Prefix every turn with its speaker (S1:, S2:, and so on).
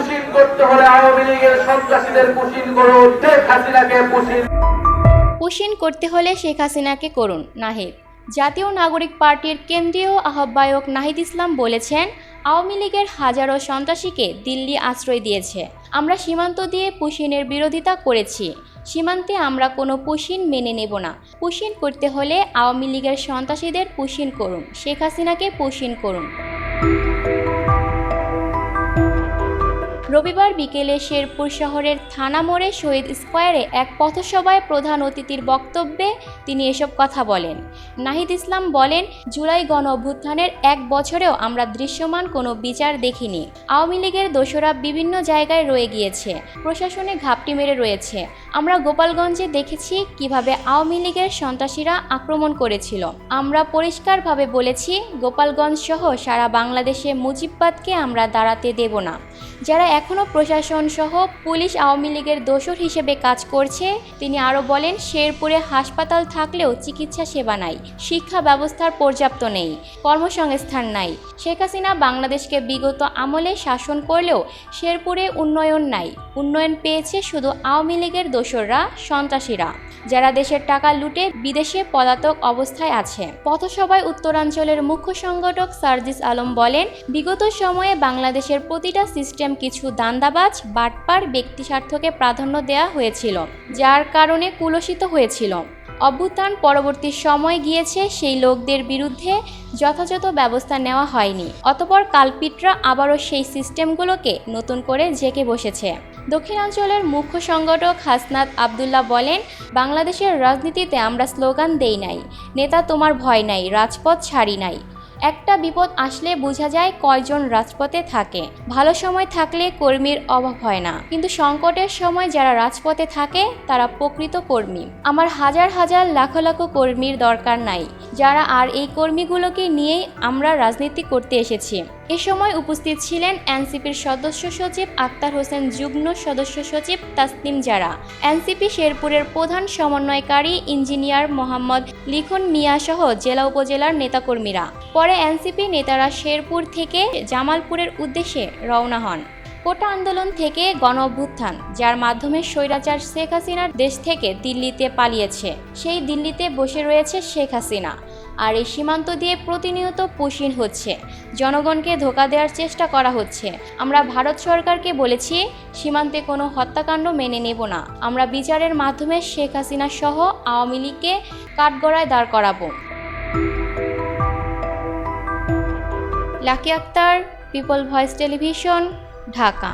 S1: Push in করতে হলে আওয়ামী লীগের সন্ত্রাসীদের পুশিন করুন, শেখ হাসিনাকে পুশিন।
S2: পুশিন করতে হলে শেখ হাসিনাকে করুন, নাহিদ। জাতীয় নাগরিক পার্টির কেন্দ্রীয় আহ্বায়ক নাহিদ ইসলাম বলেছেন, আওয়ামী লীগের হাজারো সন্ত্রাসীকে দিল্লি আশ্রয় দিয়েছে। আমরা সীমান্ত দিয়ে পুশিনের বিরোধিতা করেছি। সীমান্তে আমরা কোনো পুশিন মেনে নেব না। পুশিন করতে হলে আওয়ামী লীগের সন্ত্রাসীদের পুশিন করুন, শেখ হাসিনাকে পুশিন করুন। রবিবার বিকেলে শেরপুর শহরের থানা মোড়ে শহীদ স্কোয়ারে এক পথসভায় প্রধান অতিথির বক্তব্যে তিনি এসব কথা বলেন। নাহিদ ইসলাম বলেন, জুলাই গণ অভ্যুত্থানের এক বছরেও আমরা দৃশ্যমান কোনো বিচার দেখিনি। আওয়ামী লীগের দোসরা বিভিন্ন জায়গায় রয়ে গিয়েছে, প্রশাসনে ঘাপটি মেরে রয়েছে। আমরা গোপালগঞ্জে দেখেছি কীভাবে আওয়ামী লীগের সন্ত্রাসীরা আক্রমণ করেছিল। আমরা পরিষ্কারভাবে বলেছি গোপালগঞ্জ সহ সারা বাংলাদেশে মুজিববাদকে আমরা দাঁড়াতে দেব না। যারা এখনও প্রশাসন সহ পুলিশ আওয়ামী লীগের দোসর হিসেবে কাজ করছে, তিনি আরও বলেন, শেরপুরে হাসপাতাল থাকলেও চিকিৎসা সেবা নাই, শিক্ষা ব্যবস্থার পর্যাপ্ত নেই, কর্মসংস্থান নাই। শেখ হাসিনা বাংলাদেশকে বিগত আমলে শাসন করলেও শেরপুরে উন্নয়ন নাই, উন্নয়ন পেয়েছে শুধু আওয়ামী লীগের দোসররা, সন্ত্রাসীরা, যারা দেশের টাকা লুটে বিদেশে পলাতক অবস্থায় আছে। পথসভায় উত্তরাঞ্চলের মুখ্য সংগঠক সার্জিস আলম বলেন, বিগত সময়ে বাংলাদেশের প্রতিটা সিস্টেম কিছু দান্দাবাজ বাটপার ব্যক্তি স্বার্থকে প্রাধান্য দেওয়া হয়েছিল, যার কারণে কুলসিত হয়েছিল। অভ্যুত্থান পরবর্তী সময় গিয়েছে, সেই লোকদের বিরুদ্ধে যথাযথ ব্যবস্থা নেওয়া হয়নি। অতপর কালপিটরা আবারও সেই সিস্টেমগুলোকে নতুন করে জেকে বসেছে। দক্ষিণাঞ্চলের মুখ্য সংগঠক হাসনাত আবদুল্লাহ বলেন, বাংলাদেশের রাজনীতিতে আমরা স্লোগান দেই নাই। নেতা তোমার ভয় নাই, রাজপথ ছাড়ি নাই। একটা বিপদ আসলে বোঝা যায় কয়জন রাজপথে থাকে। ভালো সময় থাকলে কর্মীর অভাব হয় না। কিন্তু সংকটের সময় যারা রাজপথে থাকে, তারা প্রকৃত কর্মী। আমার হাজার হাজার লাখ লাখ কর্মীর দরকার নাই। যারা আর এই কর্মীগুলোকে নিয়েই আমরা রাজনীতি করতে এসেছি। এ সময় উপস্থিত ছিলেন এনসিপির সদস্য সচিব আক্তার হোসেন, যুগ্ম সদস্য সচিব তাসনিম জারা। এনসিপি শেরপুরের প্রধান সমন্বয়কারী ইঞ্জিনিয়ার মোহাম্মদ লিখন মিয়া সহ জেলা উপজেলার নেতাকর্মীরা। পরে এনসিপি নেতারা শেরপুর থেকে জামালপুরের উদ্দেশ্যে রওনা হন। কোটা আন্দোলন থেকে গণ অভ্যুত্থান যার মাধ্যমে স্বৈরাচার শেখ হাসিনার দেশ থেকে দিল্লিতে পালিয়েছে। সেই দিল্লিতে বসে রয়েছে শেখ হাসিনা। আর এই সীমান্ত দিয়ে প্রতিনিয়ত পুশিন হচ্ছে। জনগণকে ধোকা দেওয়ার চেষ্টা করা হচ্ছে। আমরা ভারত সরকারকে বলেছি, সীমান্তে কোনো হত্যাকাণ্ড মেনে নেব না। আমরা বিচারের মাধ্যমে শেখ হাসিনা সহ আওয়ামী লীগকে কাঠগড়ায় দাঁড় করাবো। Lucky Akter People Voice Television Dhaka.